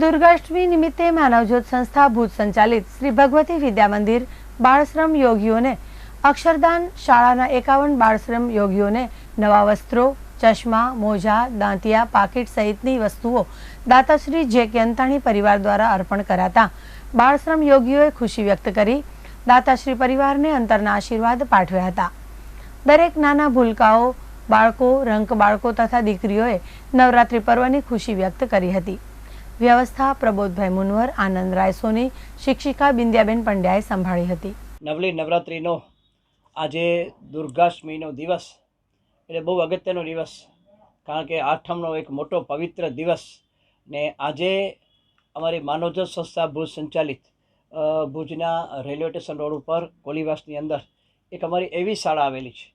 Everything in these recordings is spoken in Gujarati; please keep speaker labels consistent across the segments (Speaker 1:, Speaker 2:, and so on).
Speaker 1: દુર્ગાષ્ટમી નિમિત્તે માનવજ્યોત સંસ્થા ભુજ સંચાલિત શ્રી ભગવતી વિદ્યા મંદિર બાળશ્રમ યોગીઓને અક્ષરદાન શાળાના એકાવન બાળશ્રમ યોગીઓને નવા વસ્ત્રો, ચશ્મા, મોજા, દાંતિયા, પાકીટ સહિતની વસ્તુઓ દાતાશ્રી જે કે પરિવાર દ્વારા અર્પણ કરાતા બાળશ્રમ યોગીઓએ ખુશી વ્યક્ત કરી દાતાશ્રી પરિવારને અંતરના આશીર્વાદ પાઠવ્યા હતા. દરેક નાના ભૂલકાઓ, બાળકો રંક બાળકો તથા દીકરીઓએ નવરાત્રિ પર્વની ખુશી વ્યક્ત કરી હતી. વ્યવસ્થા પ્રબોધભાઈ મુનવર, આનંદ રાયસોની શિક્ષિકા બિંદ્યાબેન પંડ્યાએ સંભાળી હતી.
Speaker 2: નવલી નવરાત્રિનો આજે દુર્ગાષ્ટમીનો દિવસ. એટલે બહુ અગત્યનો દિવસ, કારણ કે આઠમનો એક મોટો પવિત્ર દિવસ. ને આજે અમારી માનવજત સંસ્થા ભુજ સંચાલિત ભુજના રેલવે સ્ટેશન રોડ ઉપર, કોલીવાસની અંદર, એક અમારી એવી શાળા આવેલી છે,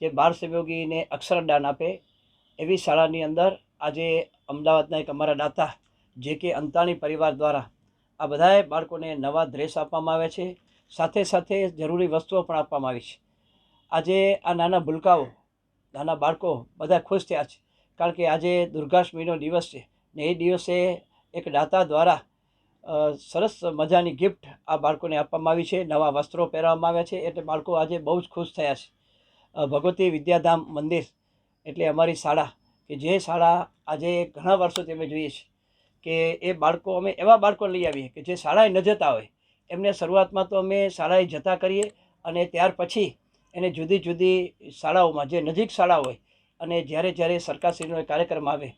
Speaker 2: જે બાળ સહયોગીને અક્ષરદાન આપે. એવી શાળાની અંદર આજે અમદાવાદના એક અમારા દાતા જે કે અંતાણી પરિવાર દ્વારા આ બધાએ બાળકોને નવા ડ્રેસ આપવામાં આવે છે. સાથે સાથે જરૂરી વસ્તુઓ પણ આપવામાં આવી છે. આજે આ નાના ભૂલકાઓ, નાના બાળકો બધા ખુશ થયા છે. કારણ કે આજે દુર્ગાષ્ટમીનો દિવસ છે ને એ દિવસે એક દાતા દ્વારા સરસ મજાની ગિફ્ટ આ બાળકોને આપવામાં આવી છે. નવા વસ્ત્રો પહેરવામાં આવ્યા છે એટલે બાળકો આજે બહુ જ ખુશ થયા છે. ભગવતી વિદ્યાધામ મંદિર એટલે અમારી શાળા કે જે શાળા આજે ઘણા વર્ષોથી અમે જોઈએ છીએ. કે એ બાળકો અમે એવા બાળકો લઈ આવીએ કે જે શાળાએ ન જતા હોય. એમને શરૂઆતમાં તો અમે શાળાએ જતા કરીએ અને ત્યાર પછી એને જુદી જુદી શાળાઓમાં, જે નજીક શાળા હોય અને જ્યારે જ્યારે સરકારશ્રીનો કાર્યક્રમ આવે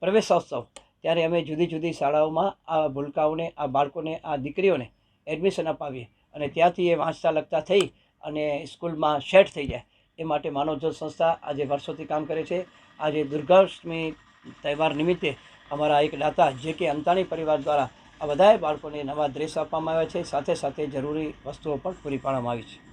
Speaker 2: પ્રવેશોત્સવ, ત્યારે અમે જુદી જુદી શાળાઓમાં આ ભૂલકાઓને, આ બાળકોને, આ દીકરીઓને એડમિશન અપાવીએ અને ત્યાંથી એ વાંચતા લખતા થઈ અને સ્કૂલમાં સેટ થઈ જાય. એ માટે માનવજ્યોત સંસ્થા આજે વર્ષોથી કામ કરે છે. આજે દુર્ગાષ્ટમી તહેવાર નિમિત્તે અમારા એક દાતા, જે કે અંતાણી પરિવાર દ્વારા આ બધાએ બાળકોને નવા ડ્રેસ આપવામાં આવ્યા છે. સાથે સાથે જરૂરી વસ્તુઓ પણ પૂરી પાડવામાં આવી છે.